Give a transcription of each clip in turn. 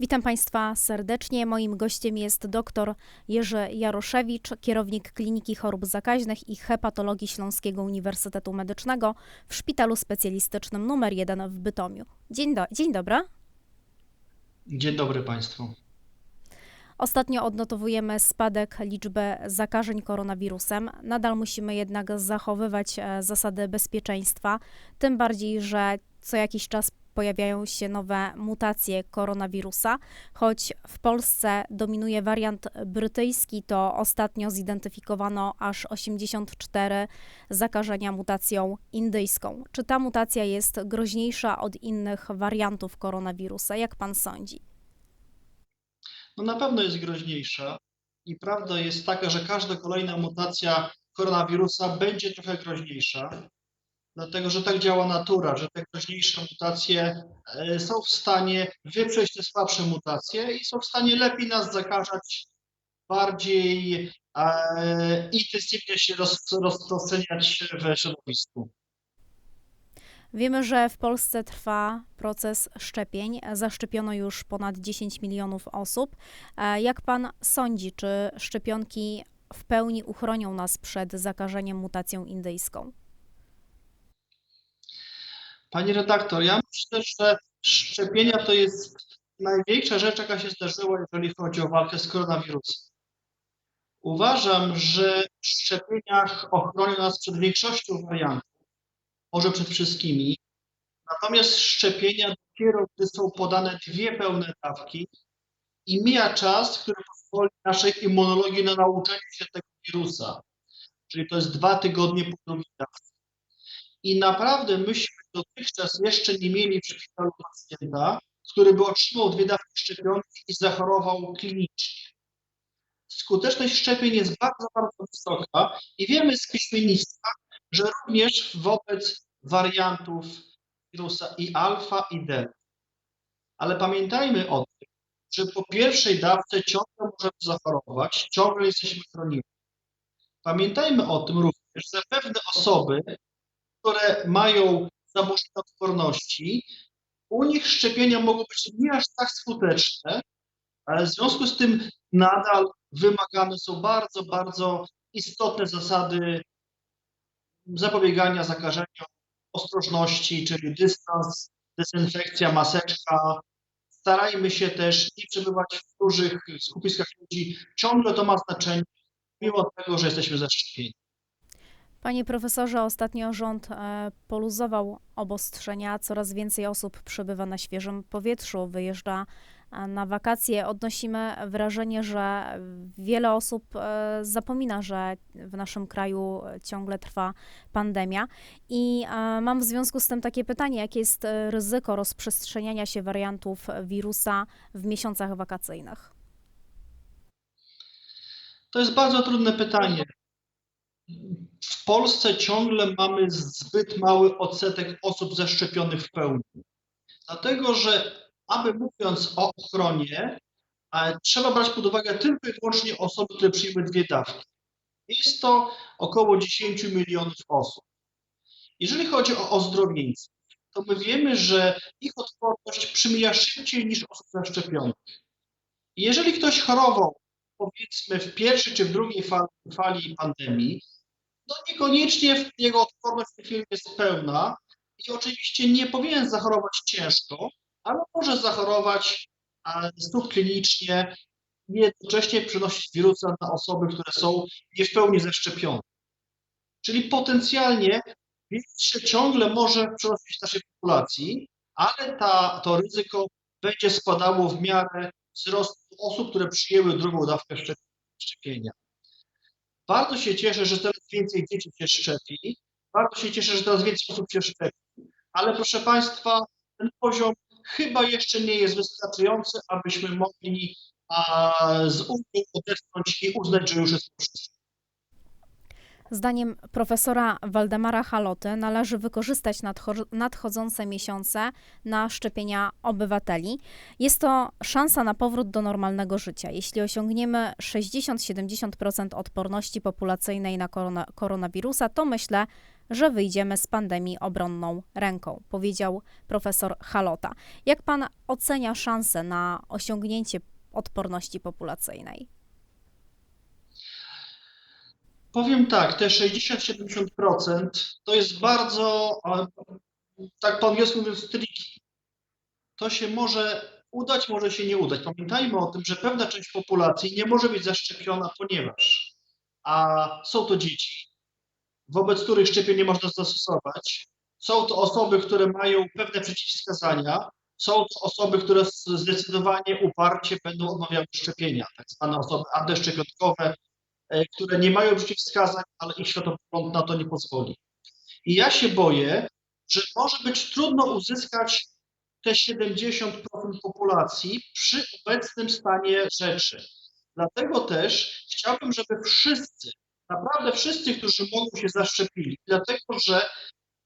Witam Państwa serdecznie. Moim gościem jest dr Jerzy Jaroszewicz, kierownik Kliniki Chorób Zakaźnych i Hepatologii Śląskiego Uniwersytetu Medycznego w Szpitalu Specjalistycznym nr 1 w Bytomiu. Dzień, do, dzień dobry. Dzień dobry Państwu. Ostatnio odnotowujemy spadek liczby zakażeń koronawirusem. Nadal musimy jednak zachowywać e, zasady bezpieczeństwa, tym bardziej, że co jakiś czas pojawiają się nowe mutacje koronawirusa. Choć w Polsce dominuje wariant brytyjski, to ostatnio zidentyfikowano aż 84 zakażenia mutacją indyjską. Czy ta mutacja jest groźniejsza od innych wariantów koronawirusa? Jak pan sądzi? No na pewno jest groźniejsza i prawda jest taka, że każda kolejna mutacja koronawirusa będzie trochę groźniejsza, dlatego że tak działa natura, że te groźniejsze mutacje e, są w stanie wyprzeć te słabsze mutacje i są w stanie lepiej nas zakażać, bardziej e, intensywnie się roz, rozprzestrzeniać w środowisku. Wiemy, że w Polsce trwa proces szczepień. Zaszczepiono już ponad 10 milionów osób. E, Jak pan sądzi, czy szczepionki w pełni uchronią nas przed zakażeniem mutacją indyjską? Pani redaktor, ja myślę, że szczepienia to jest największa rzecz, jaka się zdarzyła, jeżeli chodzi o walkę z koronawirusem. Uważam, że w szczepieniach ochronią nas przed większością wariantów, może przed wszystkimi. Natomiast szczepienia dopiero, gdy są podane dwie pełne dawki i mija czas, który pozwoli naszej immunologii na nauczenie się tego wirusa. Czyli to jest dwa tygodnie po drugiej dawce. I naprawdę myśmy dotychczas jeszcze nie mieli w szpitalu pacjenta, który by otrzymał dwie dawki szczepionki i zachorował klinicznie. Skuteczność szczepień jest bardzo, bardzo wysoka i wiemy z piśmiennictwa, że również wobec wariantów wirusa i alfa i delta. Ale pamiętajmy o tym, że po pierwszej dawce ciągle możemy zachorować, ciągle jesteśmy chronieni. Pamiętajmy o tym również, że pewne osoby, które mają zaburzenia odporności, u nich szczepienia mogą być nie aż tak skuteczne, ale w związku z tym nadal wymagane są bardzo, bardzo istotne zasady zapobiegania zakażeniom, ostrożności, czyli dystans, dezynfekcja, maseczka. Starajmy się też nie przebywać w dużych skupiskach ludzi. Ciągle to ma znaczenie, mimo tego, że jesteśmy zaszczepieni. Panie profesorze, ostatnio rząd e, poluzował obostrzenia. Coraz więcej osób przebywa na świeżym powietrzu, wyjeżdża e, na wakacje. Odnosimy wrażenie, że wiele osób e, zapomina, że w naszym kraju ciągle trwa pandemia. I mam w związku z tym takie pytanie: jakie jest ryzyko rozprzestrzeniania się wariantów wirusa w miesiącach wakacyjnych? To jest bardzo trudne pytanie. W Polsce ciągle mamy zbyt mały odsetek osób zaszczepionych w pełni. Dlatego, że aby mówiąc o ochronie, trzeba brać pod uwagę tylko i wyłącznie osoby, które przyjmują dwie dawki. Jest to około 10 milionów osób. Jeżeli chodzi o ozdrowieńców, to my wiemy, że ich odporność przymija szybciej niż osób zaszczepionych. Jeżeli ktoś chorował, powiedzmy w pierwszej czy w drugiej fali, fali pandemii, no niekoniecznie jego odporność w tej chwili jest pełna i oczywiście nie powinien zachorować ciężko, ale może zachorować subklinicznie i jednocześnie przenosić wirusa na osoby, które są nie w pełni zaszczepione. Czyli potencjalnie wirus ciągle może przenosić w naszej populacji, ale ta, to ryzyko będzie spadało w miarę wzrostu osób, które przyjęły drugą dawkę szczepienia. Bardzo się cieszę, że coraz więcej dzieci się szczepi. Bardzo się cieszę, że coraz więcej osób się szczepi. Ale proszę Państwa, ten poziom chyba jeszcze nie jest wystarczający, abyśmy mogli a, z ulgą odetchnąć i uznać, że już jest po wszystkim. Zdaniem profesora Waldemara Haloty należy wykorzystać nadchodzące miesiące na szczepienia obywateli. Jest to szansa na powrót do normalnego życia. Jeśli osiągniemy 60-70% odporności populacyjnej na korona, koronawirusa, to myślę, że wyjdziemy z pandemii obronną ręką, powiedział profesor Halota. Jak pan ocenia szanse na osiągnięcie odporności populacyjnej? Powiem tak, te 60-70% to jest bardzo, tak po angielsku mówiąc, tricky. To się może udać, może się nie udać. Pamiętajmy o tym, że pewna część populacji nie może być zaszczepiona, ponieważ a są to dzieci, wobec których szczepień nie można zastosować. Są to osoby, które mają pewne przeciwwskazania. Są to osoby, które zdecydowanie uparcie będą odmawiały szczepienia, tak zwane osoby antyszczepionkowe, które nie mają przeciwwskazań, ale ich światopogląd na to nie pozwoli. I ja się boję, że może być trudno uzyskać te 70% populacji przy obecnym stanie rzeczy. Dlatego też chciałbym, żeby wszyscy, naprawdę wszyscy, którzy mogą się zaszczepili, dlatego że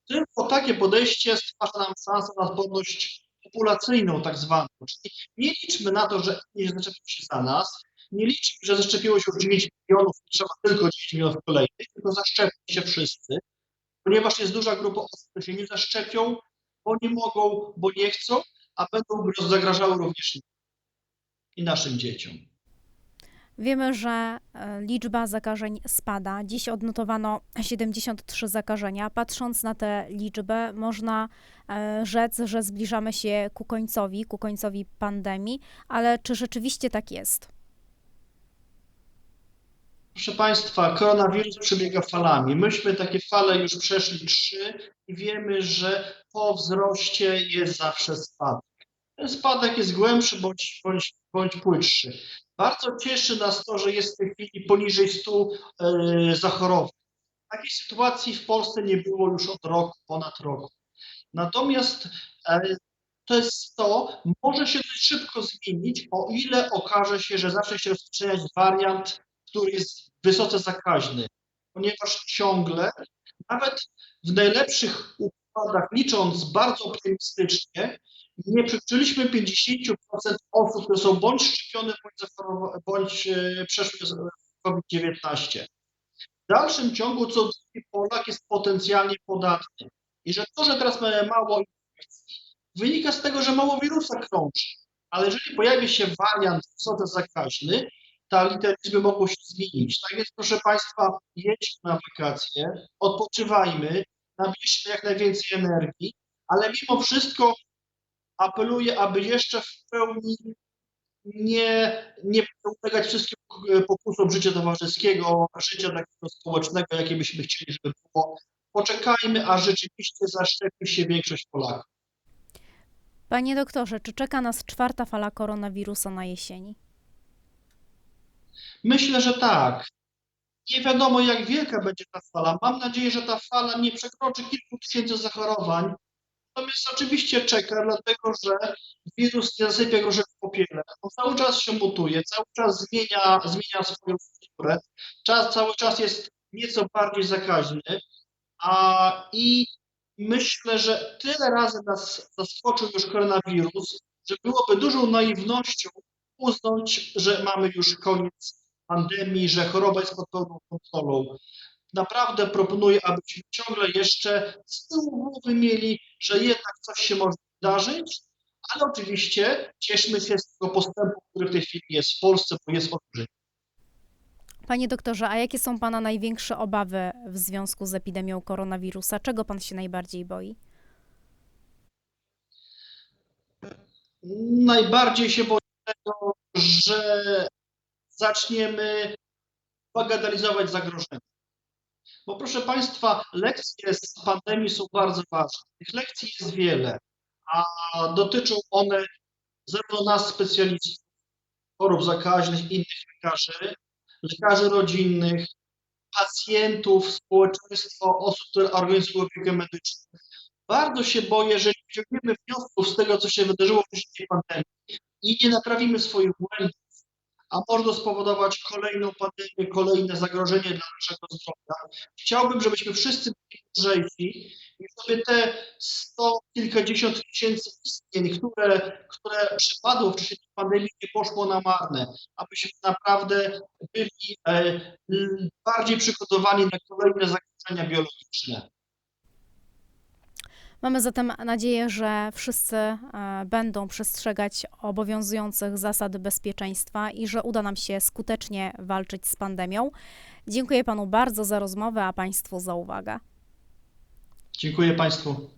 tylko takie podejście stwarza nam szansę na odporność populacyjną tak zwaną. Czyli nie liczmy na to, że nie zaszczepią się za nas, nie liczmy, że zaszczepiło się już 9 milionów i trzeba tylko 10 milionów kolejnych, tylko zaszczepią się wszyscy, ponieważ jest duża grupa osób, które się nie zaszczepią, bo nie mogą, bo nie chcą, a będą zagrażały również i naszym dzieciom. Wiemy, że e, liczba zakażeń spada. Dziś odnotowano 73 zakażenia. Patrząc na tę liczbę, można e, rzec, że zbliżamy się ku końcowi, ku końcowi pandemii, ale czy rzeczywiście tak jest? Proszę Państwa, koronawirus przebiega falami. Myśmy takie fale już przeszli trzy i wiemy, że po wzroście jest zawsze spadek. Ten spadek jest głębszy bądź, bądź, bądź płytszy. Bardzo cieszy nas to, że jest w tej chwili poniżej 100 e, zachorowań. Takiej sytuacji w Polsce nie było już od roku, ponad roku. Natomiast e, to jest to, może się dość szybko zmienić, o ile okaże się, że zacznie się rozprzestrzeniać wariant, który jest wysoce zakaźny, ponieważ ciągle, nawet w najlepszych układach, licząc bardzo optymistycznie, nie przekroczyliśmy 50% osób, które są bądź szczepione, bądź, bądź e, przeszły COVID-19. W dalszym ciągu co drugi Polak jest potencjalnie podatny. I że to, że teraz mamy mało infekcji, wynika z tego, że mało wirusa krąży. Ale jeżeli pojawi się wariant wysoce zakaźny, liczby mogą się zmienić. Tak więc, proszę Państwa, jedźmy na wakacje, odpoczywajmy, nabierzmy jak najwięcej energii, ale mimo wszystko apeluję, aby jeszcze w pełni nie, nie ulegać wszystkim pokusom życia towarzyskiego, życia takiego społecznego, jakie byśmy chcieli, żeby było. Poczekajmy, a rzeczywiście zaszczepi się większość Polaków. Panie doktorze, czy czeka nas czwarta fala koronawirusa na jesieni? Myślę, że tak. Nie wiadomo, jak wielka będzie ta fala. Mam nadzieję, że ta fala nie przekroczy kilku tysięcy zachorowań, Natomiast oczywiście czeka, dlatego że wirus nie zasypia groszek w popiele. On cały czas się mutuje, cały czas zmienia, zmienia swoją strukturę, czas, cały czas jest nieco bardziej zakaźny, a i myślę, że tyle razy nas zaskoczył już koronawirus, że byłoby dużą naiwnością uznać, że mamy już koniec pandemii, że choroba jest pod pełną kontrolą naprawdę proponuję, abyśmy ciągle jeszcze z tyłu głowy mieli, że jednak coś się może wydarzyć, ale oczywiście cieszmy się z tego postępu, który w tej chwili jest w Polsce, bo jest olbrzymi. Panie doktorze, a jakie są Pana największe obawy w związku z epidemią koronawirusa? Czego Pan się najbardziej boi? Najbardziej się boję tego, że zaczniemy bagatelizować zagrożenie. Bo proszę Państwa, lekcje z pandemii są bardzo ważne. Tych lekcji jest wiele, a dotyczą one zarówno nas, specjalistów chorób zakaźnych, innych lekarzy, lekarzy rodzinnych, pacjentów, społeczeństwa, osób, które organizują opiekę medyczną. Bardzo się boję, że nie wyciągniemy wniosków z tego, co się wydarzyło w czasie pandemii i nie naprawimy swoich błędów, a może spowodować kolejną pandemię, kolejne zagrożenie dla naszego zdrowia. Chciałbym, żebyśmy wszyscy byli lżejsi i żeby te sto kilkadziesiąt tysięcy istnień, które, które przypadło w czasie pandemii, nie poszło na marne, abyśmy naprawdę byli e, bardziej przygotowani na kolejne zagrożenia biologiczne. Mamy zatem nadzieję, że wszyscy e, będą przestrzegać obowiązujących zasad bezpieczeństwa i że uda nam się skutecznie walczyć z pandemią. Dziękuję panu bardzo za rozmowę, a państwu za uwagę. Dziękuję Państwu.